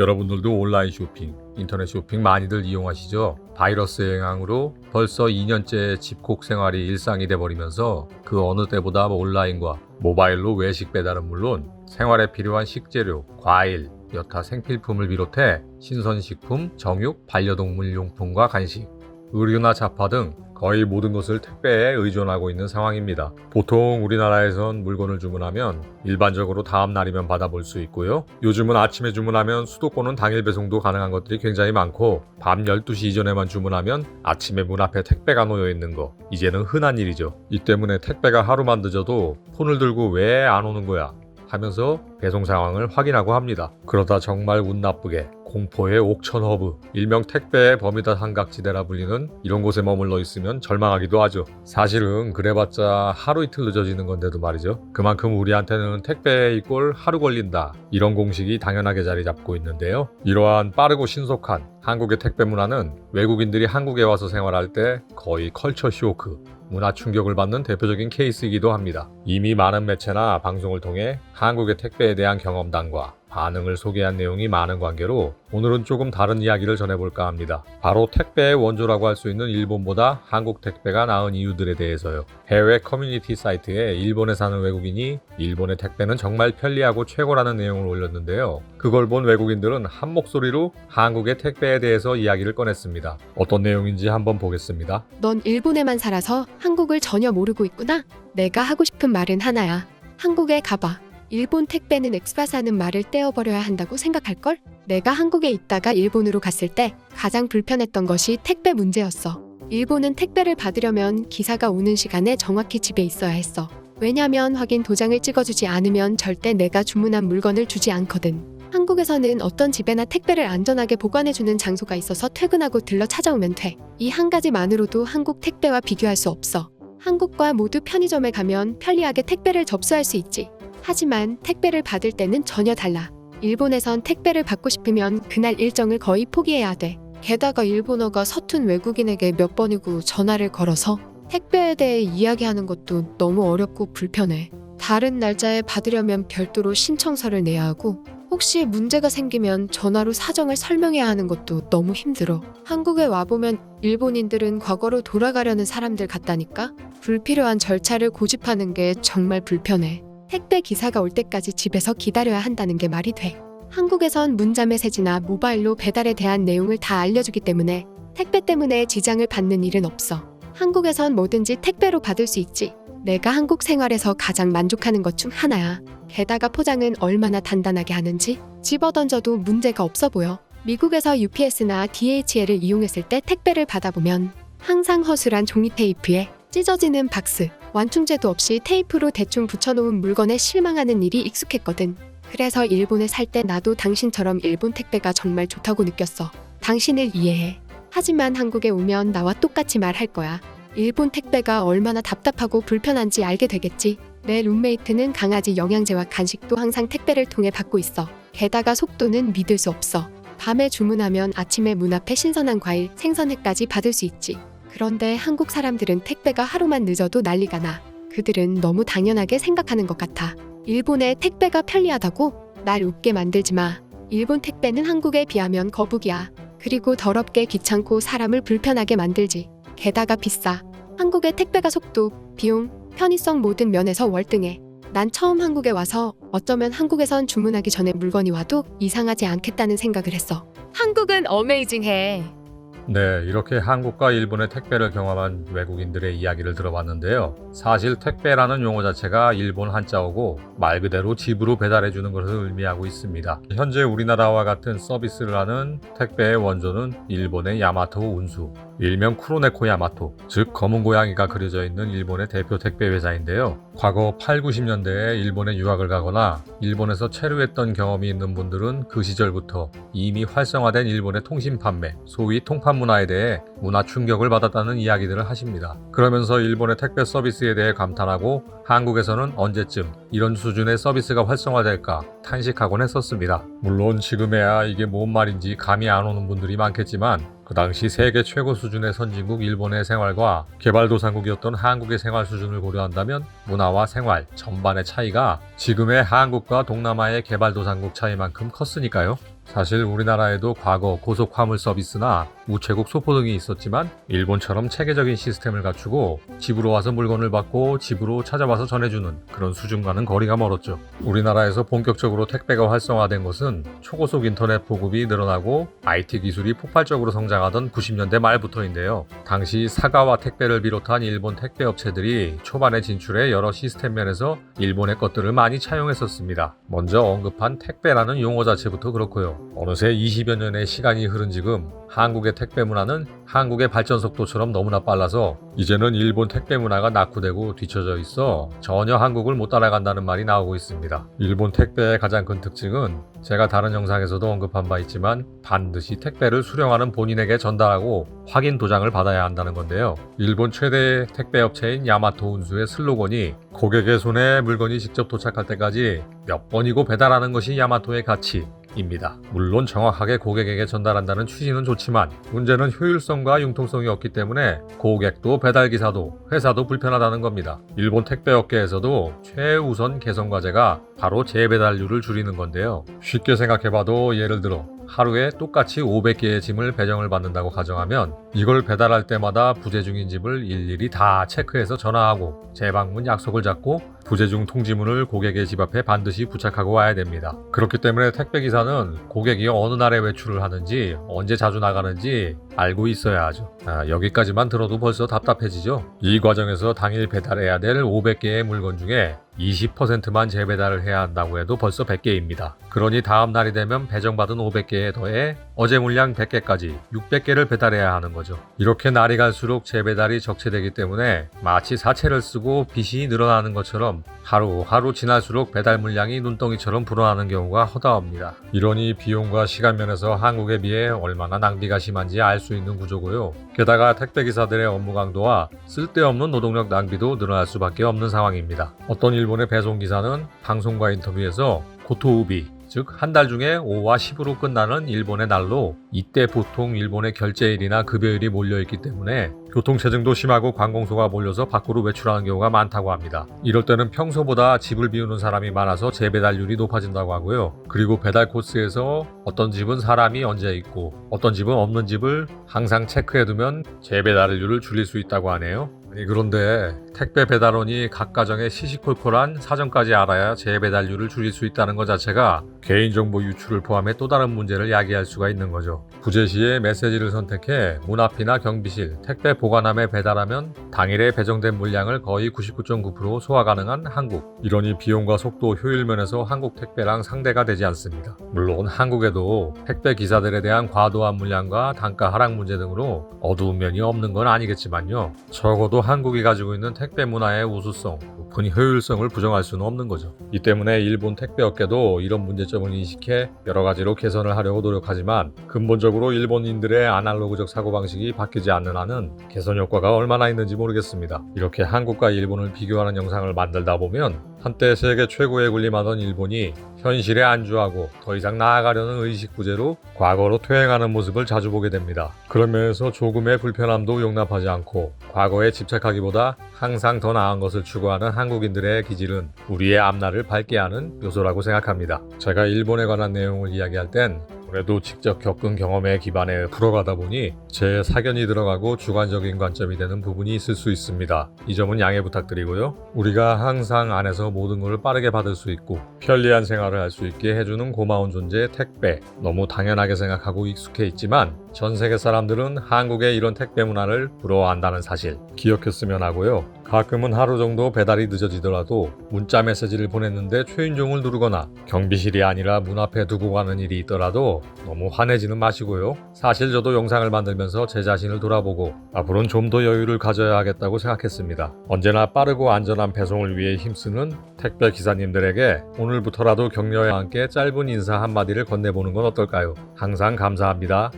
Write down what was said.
여러분들도 온라인 쇼핑, 인터넷 쇼핑 많이들 이용하시죠? 바이러스 영향으로 벌써 2년째 집콕 생활이 일상이 돼버리면서 그 어느 때보다 온라인과 모바일로 외식 배달은 물론 생활에 필요한 식재료, 과일, 여타 생필품을 비롯해 신선식품, 정육, 반려동물 용품과 간식, 의류나 잡화 등 거의 모든 것을 택배에 의존하고 있는 상황입니다. 보통 우리나라에선 물건을 주문하면 일반적으로 다음 날이면 받아볼 수 있고요. 요즘은 아침에 주문하면 수도권은 당일 배송도 가능한 것들이 굉장히 많고 밤 12시 이전에만 주문하면 아침에 문 앞에 택배가 놓여 있는 거 이제는 흔한 일이죠. 이 때문에 택배가 하루만 늦어도 폰을 들고 왜 안 오는 거야? 하면서 배송 상황을 확인하고 합니다. 그러다 정말 운 나쁘게 공포의 옥천 허브, 일명 택배의 버미다 삼각지대라 불리는 이런 곳에 머물러 있으면 절망하기도 하죠. 사실은 그래봤자 하루 이틀 늦어지는 건데도 말이죠. 그만큼 우리한테는 택배의 꼴 하루 걸린다. 이런 공식이 당연하게 자리 잡고 있는데요. 이러한 빠르고 신속한 한국의 택배 문화는 외국인들이 한국에 와서 생활할 때 거의 컬처 쇼크, 문화 충격을 받는 대표적인 케이스이기도 합니다. 이미 많은 매체나 방송을 통해 한국의 택배에 대한 경험담과 반응을 소개한 내용이 많은 관계로 오늘은 조금 다른 이야기를 전해볼까 합니다. 바로 택배의 원조라고 할 수 있는 일본보다 한국 택배가 나은 이유들에 대해서요. 해외 커뮤니티 사이트에 일본에 사는 외국인이 일본의 택배는 정말 편리하고 최고라는 내용을 올렸는데요. 그걸 본 외국인들은 한 목소리로 한국의 택배에 대해서 이야기를 꺼냈습니다. 어떤 내용인지 한번 보겠습니다. 넌 일본에만 살아서 한국을 전혀 모르고 있구나. 내가 하고 싶은 말은 하나야. 한국에 가봐. 일본 택배는 엑스파사는 말을 떼어버려야 한다고 생각할걸? 내가 한국에 있다가 일본으로 갔을 때 가장 불편했던 것이 택배 문제였어. 일본은 택배를 받으려면 기사가 오는 시간에 정확히 집에 있어야 했어. 왜냐면 확인 도장을 찍어주지 않으면 절대 내가 주문한 물건을 주지 않거든. 한국에서는 어떤 집에나 택배를 안전하게 보관해주는 장소가 있어서 퇴근하고 들러 찾아오면 돼. 이 한 가지만으로도 한국 택배와 비교할 수 없어. 한국과 모두 편의점에 가면 편리하게 택배를 접수할 수 있지. 하지만 택배를 받을 때는 전혀 달라. 일본에선 택배를 받고 싶으면 그날 일정을 거의 포기해야 돼. 게다가 일본어가 서툰 외국인에게 몇 번이고 전화를 걸어서 택배에 대해 이야기하는 것도 너무 어렵고 불편해. 다른 날짜에 받으려면 별도로 신청서를 내야 하고 혹시 문제가 생기면 전화로 사정을 설명해야 하는 것도 너무 힘들어. 한국에 와보면 일본인들은 과거로 돌아가려는 사람들 같다니까? 불필요한 절차를 고집하는 게 정말 불편해. 택배 기사가 올 때까지 집에서 기다려야 한다는 게 말이 돼. 한국에선 문자 메시지나 모바일로 배달에 대한 내용을 다 알려주기 때문에 택배 때문에 지장을 받는 일은 없어. 한국에선 뭐든지 택배로 받을 수 있지. 내가 한국 생활에서 가장 만족하는 것 중 하나야. 게다가 포장은 얼마나 단단하게 하는지 집어 던져도 문제가 없어 보여. 미국에서 UPS나 DHL을 이용했을 때 택배를 받아보면 항상 허술한 종이 테이프에 찢어지는 박스, 완충제도 없이 테이프로 대충 붙여놓은 물건에 실망하는 일이 익숙했거든. 그래서 일본에 살 때 나도 당신처럼 일본 택배가 정말 좋다고 느꼈어. 당신을 이해해. 하지만 한국에 오면 나와 똑같이 말할 거야. 일본 택배가 얼마나 답답하고 불편한지 알게 되겠지. 내 룸메이트는 강아지 영양제와 간식도 항상 택배를 통해 받고 있어. 게다가 속도는 믿을 수 없어. 밤에 주문하면 아침에 문 앞에 신선한 과일, 생선회까지 받을 수 있지. 그런데 한국 사람들은 택배가 하루만 늦어도 난리가 나. 그들은 너무 당연하게 생각하는 것 같아. 일본의 택배가 편리하다고? 날 웃게 만들지 마. 일본 택배는 한국에 비하면 거북이야. 그리고 더럽게 귀찮고 사람을 불편하게 만들지. 게다가 비싸. 한국의 택배가 속도, 비용, 편의성 모든 면에서 월등해. 난 처음 한국에 와서 어쩌면 한국에선 주문하기 전에 물건이 와도 이상하지 않겠다는 생각을 했어. 한국은 어메이징해. 네, 이렇게 한국과 일본의 택배를 경험한 외국인들의 이야기를 들어봤는데요. 사실 택배라는 용어 자체가 일본 한자어고 말 그대로 집으로 배달해 주는 것을 의미하고 있습니다. 현재 우리나라와 같은 서비스를 하는 택배의 원조는 일본의 야마토 운수, 일명 쿠로네코 야마토, 즉 검은 고양이가 그려져 있는 일본의 대표 택배 회사인데요. 과거 8, 90년대에 일본에 유학을 가거나 일본에서 체류했던 경험이 있는 분들은 그 시절부터 이미 활성화된 일본의 통신 판매, 소위 통판 문화에 대해 문화 충격을 받았다는 이야기들을 하십니다. 그러면서 일본의 택배 서비스에 대해 감탄하고 한국에서는 언제쯤 이런 수준의 서비스가 활성화될까 탄식하곤 했었습니다. 물론 지금에야 이게 뭔 말인지 감이 안 오는 분들이 많겠지만 그 당시 세계 최고 수준의 선진국 일본의 생활과 개발도상국이었던 한국의 생활 수준을 고려한다면 문화와 생활 전반의 차이가 지금의 한국과 동남아의 개발도상국 차이만큼 컸으니까요. 사실 우리나라에도 과거 고속 화물 서비스나 우체국 소포 등이 있었지만 일본처럼 체계적인 시스템을 갖추고 집으로 와서 물건을 받고 집으로 찾아와서 전해주는 그런 수준과는 거리가 멀었죠. 우리나라에서 본격적으로 택배가 활성화된 것은 초고속 인터넷 보급이 늘어나고 IT 기술이 폭발적으로 성장하던 90년대 말부터인데요. 당시 사가와 택배를 비롯한 일본 택배 업체들이 초반에 진출해 여러 시스템 면에서 일본의 것들을 많이 차용했었습니다. 먼저 언급한 택배라는 용어 자체부터 그렇고요. 어느새 20여 년의 시간이 흐른 지금 한국의 택배 문화는 한국의 발전 속도처럼 너무나 빨라서 이제는 일본 택배 문화가 낙후되고 뒤처져 있어 전혀 한국을 못 따라간다는 말이 나오고 있습니다. 일본 택배의 가장 큰 특징은 제가 다른 영상에서도 언급한 바 있지만 반드시 택배를 수령하는 본인에게 전달하고 확인 도장을 받아야 한다는 건데요. 일본 최대 택배 업체인 야마토 운수의 슬로건이 고객의 손에 물건이 직접 도착할 때까지 몇 번이고 배달하는 것이 야마토의 가치 입니다. 물론 정확하게 고객에게 전달한다는 취지는 좋지만 문제는 효율성과 융통성이 없기 때문에 고객도 배달기사도 회사도 불편하다는 겁니다. 일본 택배 업계에서도 최우선 개선 과제가 바로 재배달률을 줄이는 건데요. 쉽게 생각해봐도 예를 들어 하루에 똑같이 500개의 짐을 배정을 받는다고 가정하면 이걸 배달할 때마다 부재 중인 집을 일일이 다 체크해서 전화하고 재방문 약속을 잡고 부재 중 통지문을 고객의 집 앞에 반드시 부착하고 와야 됩니다. 그렇기 때문에 택배 기사는 고객이 어느 날에 외출을 하는지 언제 자주 나가는지 알고 있어야 하죠. 아, 여기까지만 들어도 벌써 답답해지죠. 이 과정에서 당일 배달해야 될 500개의 물건 중에 20%만 재배달을 해야 한다고 해도 벌써 100개입니다. 그러니 다음 날이 되면 배정받은 500개에 더해 어제 물량 100개까지 600개를 배달해야 하는 거죠. 이렇게 날이 갈수록 재배달이 적체되기 때문에 마치 사채를 쓰고 빚이 늘어나는 것처럼 하루하루 지날수록 배달 물량이 눈덩이처럼 불어나는 경우가 허다합니다. 이러니 비용과 시간 면에서 한국에 비해 얼마나 낭비가 심한지 알 수 있는 구조고요. 게다가 택배 기사들의 업무 강도와 쓸데없는 노동력 낭비도 늘어날 수밖에 없는 상황입니다. 어떤 일본의 배송 기사는 방송과 인터뷰에서 고토우비 즉 한 달 중에 5와 10으로 끝나는 일본의 날로 이때 보통 일본의 결제일이나 급여일이 몰려있기 때문에 교통체증도 심하고 관공소가 몰려서 밖으로 외출하는 경우가 많다고 합니다. 이럴 때는 평소보다 집을 비우는 사람이 많아서 재배달률이 높아진다고 하고요. 그리고 배달 코스에서 어떤 집은 사람이 얹어 있고 어떤 집은 없는 집을 항상 체크해두면 재배달률을 줄일 수 있다고 하네요. 아니 그런데 택배 배달원이 각 가정의 시시콜콜한 사정까지 알아야 재배달률을 줄일 수 있다는 것 자체가 개인정보 유출을 포함해 또 다른 문제를 야기할 수가 있는 거죠. 부재 시에 메시지를 선택해 문 앞이나 경비실, 택배 보관함에 배달하면 당일에 배정된 물량을 거의 99.9% 소화 가능한 한국. 이러니 비용과 속도, 효율 면에서 한국 택배랑 상대가 되지 않습니다. 물론 한국에도 택배 기사들에 대한 과도한 물량과 단가 하락 문제 등으로 어두운 면이 없는 건 아니겠지만요. 적어도 한국이 가지고 있는 택배 문화의 우수성, 높은 효율성을 부정할 수는 없는 거죠. 이 때문에 일본 택배 업계도 이런 문제점을 인식해 여러 가지로 개선을 하려고 노력하지만 근본적으로 일본인들의 아날로그적 사고방식이 바뀌지 않는 한은 개선 효과가 얼마나 있는지 모르겠습니다. 이렇게 한국과 일본을 비교하는 영상을 만들다 보면 한때 세계 최고의 군림하던 일본이 현실에 안주하고 더 이상 나아가려는 의식 부재로 과거로 퇴행하는 모습을 자주 보게 됩니다. 그런 면에서 조금의 불편함도 용납하지 않고 과거에 집착하기보다 항상 더 나은 것을 추구하는 한국인들의 기질은 우리의 앞날을 밝게 하는 요소라고 생각합니다. 제가 일본에 관한 내용을 이야기할 땐 그래도 직접 겪은 경험에 기반해 풀어가다 보니 제 사견이 들어가고 주관적인 관점이 되는 부분이 있을 수 있습니다. 이 점은 양해 부탁드리고요. 우리가 항상 안에서 모든 것을 빠르게 받을 수 있고 편리한 생활을 할 수 있게 해주는 고마운 존재 택배. 너무 당연하게 생각하고 익숙해 있지만 전 세계 사람들은 한국의 이런 택배 문화를 부러워한다는 사실 기억했으면 하고요. 가끔은 하루 정도 배달이 늦어지더라도 문자 메시지를 보냈는데 최인종을 누르거나 경비실이 아니라 문 앞에 두고 가는 일이 있더라도 너무 화내지는 마시고요. 사실 저도 영상을 만들면서 제 자신을 돌아보고 앞으로는 좀 더 여유를 가져야 하겠다고 생각했습니다. 언제나 빠르고 안전한 배송을 위해 힘쓰는 택배 기사님들에게 오늘부터라도 격려와 함께 짧은 인사 한마디를 건네보는 건 어떨까요? 항상 감사합니다.